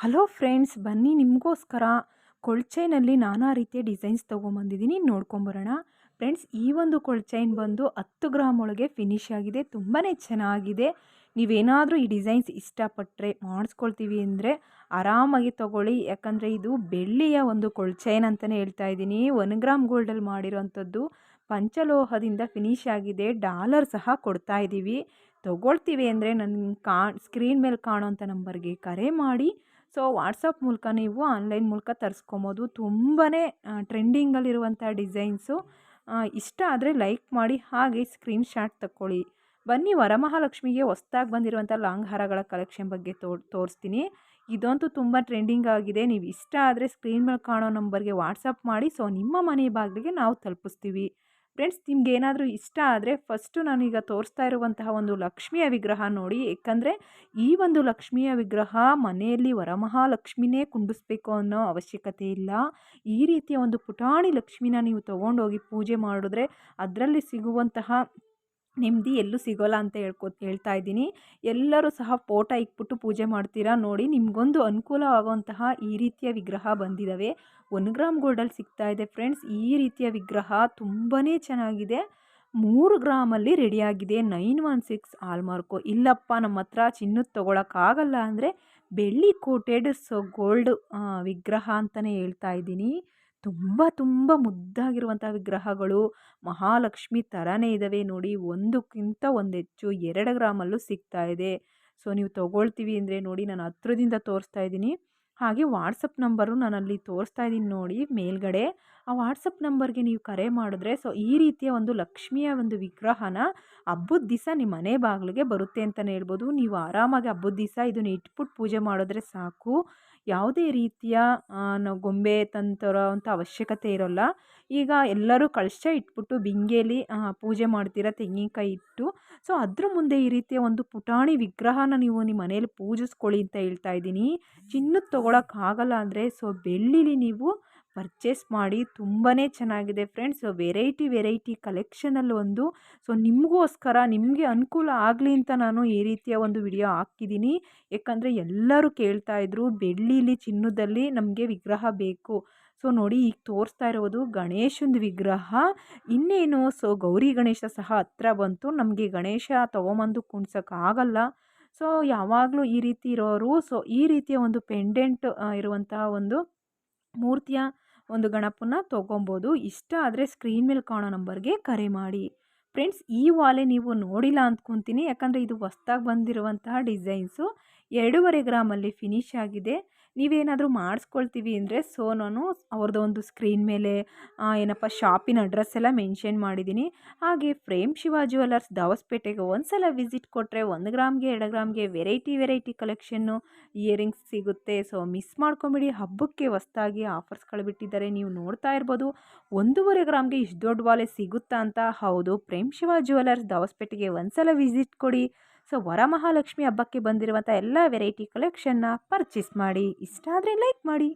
Hello friends, ಬನ್ನಿ ನಿಮಗೋಸ್ಕರ ಕೊಳ್ಚೈನಲ್ಲಿ ನಾನಾ ರೀತಿಯ ಡಿಸೈನ್ಸ್ ತೊಗೊಂಬಂದಿದ್ದೀನಿ. ನೋಡ್ಕೊಂಬರೋಣ. ಫ್ರೆಂಡ್ಸ್, ಈ ಒಂದು ಕೊಳ್ಚೈನ್ ಬಂದು ಹತ್ತು ಗ್ರಾಮ್ ಒಳಗೆ ಫಿನಿಶ್ ಆಗಿದೆ. ತುಂಬಾ ಚೆನ್ನಾಗಿದೆ. ನೀವೇನಾದರೂ ಈ ಡಿಸೈನ್ಸ್ ಇಷ್ಟಪಟ್ಟರೆ ಮಾಡಿಸ್ಕೊಳ್ತೀವಿ ಅಂದರೆ ಆರಾಮಾಗಿ ತೊಗೊಳ್ಳಿ. ಯಾಕಂದರೆ ಇದು ಬೆಳ್ಳಿಯ ಒಂದು ಕೊಳ್ಚೈನ್ ಅಂತಲೇ ಹೇಳ್ತಾ ಇದ್ದೀನಿ. ಒನ್ ಗ್ರಾಮ್ ಗೋಲ್ಡಲ್ಲಿ ಮಾಡಿರೋವಂಥದ್ದು ಪಂಚಲೋಹದಿಂದ ಫಿನಿಶ್ ಆಗಿದೆ. ಡಾಲರ್ ಸಹ ಕೊಡ್ತಾ ಇದ್ದೀವಿ. ತೊಗೊಳ್ತೀವಿ ಅಂದರೆ ನನ್ನ ಕಾ, ಸ್ಕ್ರೀನ್ ಮೇಲೆ ಕಾಣೋಂಥ ನಂಬರ್ಗೆ ಕರೆ ಮಾಡಿ. ಸೊ ವಾಟ್ಸಪ್ ಮೂಲಕ ನೀವು ಆನ್ಲೈನ್ ಮೂಲಕ ತರಿಸ್ಕೊಬೋದು. ತುಂಬಾ ಟ್ರೆಂಡಿಂಗಲ್ಲಿರುವಂಥ ಡಿಸೈನ್ಸು. ಇಷ್ಟ ಆದರೆ ಲೈಕ್ ಮಾಡಿ, ಹಾಗೆ ಸ್ಕ್ರೀನ್ ಶಾಟ್ ತಗೊಳ್ಳಿ ಬನ್ನಿ, ವರಮಹಾಲಕ್ಷ್ಮಿಗೆ ಹೊಸ್ದಾಗಿ ಬಂದಿರುವಂಥ ಲಾಂಗ್ ಹಾರಗಳ ಕಲೆಕ್ಷನ್ ಬಗ್ಗೆ ತೋರಿಸ್ತೀನಿ. ಇದಂತೂ ತುಂಬ ಟ್ರೆಂಡಿಂಗ್ ಆಗಿದೆ. ನೀವು ಇಷ್ಟ ಆದರೆ ಸ್ಕ್ರೀನ್ ಮೇಲೆ ಕಾಣೋ ನಂಬರ್ಗೆ ವಾಟ್ಸಪ್ ಮಾಡಿ. ಸೊ ನಿಮ್ಮ ಮನೆ ಬಾಗಿಲಿಗೆ ನಾವು ತಲುಪಿಸ್ತೀವಿ. ಫ್ರೆಂಡ್ಸ್, ನಿಮ್ಗೆ ಏನಾದರೂ ಇಷ್ಟ ಆದರೆ ಫಸ್ಟು ನಾನೀಗ ತೋರಿಸ್ತಾ ಇರುವಂತಹ ಒಂದು ಲಕ್ಷ್ಮಿಯ ವಿಗ್ರಹ ನೋಡಿ. ಏಕೆಂದರೆ ಈ ಒಂದು ಲಕ್ಷ್ಮಿಯ ವಿಗ್ರಹ ಮನೆಯಲ್ಲಿ ವರಮಹಾಲಕ್ಷ್ಮಿನೇ ಕುಂಡಿಸ್ಬೇಕು ಅನ್ನೋ ಅವಶ್ಯಕತೆ ಇಲ್ಲ. ಈ ರೀತಿಯ ಒಂದು ಪುಟಾಣಿ ಲಕ್ಷ್ಮಿನ ನೀವು ತೊಗೊಂಡೋಗಿ ಪೂಜೆ ಮಾಡಿದ್ರೆ ಅದರಲ್ಲಿ ಸಿಗುವಂತಹ ನೆಮ್ಮದಿ ಎಲ್ಲೂ ಸಿಗೋಲ್ಲ ಅಂತ ಹೇಳ್ಕೊ ಹೇಳ್ತಾ ಇದ್ದೀನಿ. ಎಲ್ಲರೂ ಸಹ ಫೋಟೋ ಇಕ್ಬಿಟ್ಟು ಪೂಜೆ ಮಾಡ್ತೀರಾ ನೋಡಿ, ನಿಮಗೊಂದು ಅನುಕೂಲ ಆಗುವಂತಹ ಈ ರೀತಿಯ ವಿಗ್ರಹ ಬಂದಿದ್ದಾವೆ ಒನ್ ಗ್ರಾಮ್ ಗೋಲ್ಡಲ್ಲಿ ಸಿಗ್ತಾ ಇದೆ ಫ್ರೆಂಡ್ಸ್, ಈ ರೀತಿಯ ವಿಗ್ರಹ ತುಂಬಾ ಚೆನ್ನಾಗಿದೆ. ಮೂರು ಗ್ರಾಮಲ್ಲಿ ರೆಡಿಯಾಗಿದೆ, ನೈನ್ ಒನ್ ಸಿಕ್ಸ್ ಆಲ್ಮಾರ್ಕು ಇಲ್ಲಪ್ಪ, ನಮ್ಮ ಹತ್ರ ಚಿನ್ನದ ತೊಗೊಳಕ್ಕಾಗಲ್ಲ ಅಂದರೆ ಬೆಳ್ಳಿ ಕೋಟೆಡ್ ಸೊ ಗೋಲ್ಡ್ ವಿಗ್ರಹ ಅಂತಲೇ ಹೇಳ್ತಾ ಇದ್ದೀನಿ. ತುಂಬ ತುಂಬ ಮುದ್ದಾಗಿರುವಂಥ ವಿಗ್ರಹಗಳು ಮಹಾಲಕ್ಷ್ಮಿ ಥರನೇ ಇದ್ದಾವೆ ನೋಡಿ. ಒಂದಕ್ಕಿಂತ ಒಂದು ಹೆಚ್ಚು ಎರಡು ಗ್ರಾಮಲ್ಲೂ ಸಿಗ್ತಾ ಇದೆ. ಸೊ, ನೀವು ತೊಗೊಳ್ತೀವಿ ಅಂದರೆ ನೋಡಿ ನಾನು ಹತ್ರದಿಂದ ತೋರಿಸ್ತಾ ಇದ್ದೀನಿ. ಹಾಗೆ ವಾಟ್ಸಪ್ ನಂಬರು ನಾನಲ್ಲಿ ತೋರಿಸ್ತಾ ಇದ್ದೀನಿ ನೋಡಿ ಮೇಲ್ಗಡೆ. ಆ ವಾಟ್ಸಪ್ ನಂಬರ್ಗೆ ನೀವು ಕರೆ ಮಾಡಿದ್ರೆ ಸೊ, ಈ ರೀತಿಯ ಒಂದು ಲಕ್ಷ್ಮಿಯ ಒಂದು ವಿಗ್ರಹನ ಹಬ್ಬದ ದಿವಸ ನಿಮ್ಮ ಮನೆ ಬಾಗಿಲಿಗೆ ಬರುತ್ತೆ ಅಂತಲೇ ಹೇಳ್ಬೋದು. ನೀವು ಆರಾಮಾಗಿ ಹಬ್ಬದ ದಿವಸ ಇದನ್ನು ಇಟ್ಬಿಟ್ಟು ಪೂಜೆ ಮಾಡಿದ್ರೆ ಸಾಕು. ಯಾವುದೇ ರೀತಿಯ ನಾವು ಗೊಂಬೆ ತಂತರೋ ಅಂಥ ಅವಶ್ಯಕತೆ ಇರೋಲ್ಲ. ಈಗ ಎಲ್ಲರೂ ಕಳಶ ಇಟ್ಬಿಟ್ಟು ಬಿಂಗೇಲಿ ಪೂಜೆ ಮಾಡ್ತೀರಾ ತೆಂಗಿನಕಾಯಿ ಇಟ್ಟು. ಸೊ, ಅದ್ರ ಮುಂದೆ ಈ ರೀತಿಯ ಒಂದು ಪುಟಾಣಿ ವಿಗ್ರಹನ ನೀವು ನಿಮ್ಮ ಮನೇಲಿ ಪೂಜಿಸ್ಕೊಳ್ಳಿ ಅಂತ ಹೇಳ್ತಾ ಇದ್ದೀನಿ. ಚಿನ್ನದ ತೊಗೊಳಕ್ಕಾಗಲ್ಲ ಅಂದರೆ, ಸೊ, ಬೆಳ್ಳಿಲಿ ನೀವು ಪರ್ಚೇಸ್ ಮಾಡಿ ತುಂಬಾ ಚೆನ್ನಾಗಿದೆ ಫ್ರೆಂಡ್ಸ್ ವೆರೈಟಿ ವೆರೈಟಿ ಕಲೆಕ್ಷನಲ್ಲಿ ಒಂದು. ಸೊ ನಿಮಗೋಸ್ಕರ, ನಿಮಗೆ ಅನುಕೂಲ ಆಗಲಿ ಅಂತ ನಾನು ಈ ರೀತಿಯ ಒಂದು ವಿಡಿಯೋ ಹಾಕಿದ್ದೀನಿ ಯಾಕಂದರೆ ಎಲ್ಲರೂ ಕೇಳ್ತಾ ಇದ್ರು, ಬೆಳ್ಳಿಲಿ, ಚಿನ್ನದಲ್ಲಿ ನಮಗೆ ವಿಗ್ರಹ ಬೇಕು. ಸೊ ನೋಡಿ ಈಗ ತೋರಿಸ್ತಾ ಇರೋದು ಗಣೇಶನ ವಿಗ್ರಹ. ಇನ್ನೇನು? ಸೊ ಗೌರಿ ಗಣೇಶ ಸಹ ಹತ್ರ ಬಂತು. ನಮಗೆ ಗಣೇಶ ತೊಗೊಂಬಂದು ಕುಣ್ಸೋಕ್ಕಾಗಲ್ಲ ಸೊ ಯಾವಾಗಲೂ ಈ ರೀತಿ ಇರೋರು ಸೊ ಈ ರೀತಿಯ ಒಂದು ಪೆಂಡೆಂಟ್ ಇರುವಂತಹ ಒಂದು ಮೂರ್ತಿಯ ಒಂದು ಗಣಪನ ತೊಗೊಬೋದು. ಇಷ್ಟ ಆದರೆ ಸ್ಕ್ರೀನ್ ಮೇಲೆ ಕಾಣೋ ನಂಬರ್ಗೆ ಕರೆ ಮಾಡಿ. ಫ್ರೆಂಡ್ಸ್ ಈ ವಾಲೆ ನೀವು ನೋಡಿಲ್ಲ ಅಂದ್ಕೊತೀನಿ. ಯಾಕಂದರೆ ಇದು ಹೊಸ್ದಾಗಿ ಬಂದಿರುವಂತಹ ಡಿಸೈನ್ಸು ಎರಡೂವರೆ ಗ್ರಾಮಲ್ಲಿ ಫಿನಿಶ್ ಆಗಿದೆ. ನೀವೇನಾದರೂ ಮಾಡಿಸ್ಕೊಳ್ತೀವಿ ಅಂದರೆ ಸೊ ನಾನು ಅವ್ರದ್ದು ಒಂದು ಸ್ಕ್ರೀನ್ ಮೇಲೆ ಏನಪ್ಪ, ಶಾಪಿನ ಅಡ್ರೆಸ್ ಎಲ್ಲ ಮೆನ್ಷನ್ ಮಾಡಿದ್ದೀನಿ ಹಾಗೆ ಫ್ರೇಮ್ ಶಿವ ಜ್ಯುವೆಲ್ಲರ್ಸ್ ದಾವಸ್ಪೇಟೆಗೆ ಒಂದು ಸಲ ವಿಸಿಟ್ ಕೊಟ್ಟರೆ ಒಂದು ಗ್ರಾಮ್ಗೆ, ಎರಡು ಗ್ರಾಮ್ಗೆ ವೆರೈಟಿ ವೆರೈಟಿ ಕಲೆಕ್ಷನ್ನು, ಇಯರಿಂಗ್ಸ್ ಸಿಗುತ್ತೆ. ಸೊ, ಮಿಸ್ ಮಾಡ್ಕೊಂಬಿಡಿ. ಹಬ್ಬಕ್ಕೆ ಹೊಸ್ದಾಗಿ ಆಫರ್ಸ್ಗಳು ಬಿಟ್ಟಿದ್ದಾರೆ. ನೀವು ನೋಡ್ತಾ ಇರ್ಬೋದು. ಒಂದೂವರೆ ಗ್ರಾಮ್ಗೆ ಇಷ್ಟು ದೊಡ್ಡ ವಾಲೆ ಸಿಗುತ್ತಾ ಅಂತ. ಹೌದು ಪ್ರೇಮ್ ಶಿವ ಜ್ಯುವೆಲ್ಲರ್ಸ್ ದಾವಸ್ಪೇಟೆಗೆ ಒಂದು ಸಲ ವಿಸಿಟ್ ಕೊಡಿ. ಸೊ ವರಮಹಾಲಕ್ಷ್ಮಿ ಹಬ್ಬಕ್ಕೆ ಬಂದಿರುವಂಥ ಎಲ್ಲ ವೆರೈಟಿ ಕಲೆಕ್ಷನ್ನ ಪರ್ಚೇಸ್ ಮಾಡಿ ಇಷ್ಟ ಆದರೆ ಲೈಕ್ ಮಾಡಿ.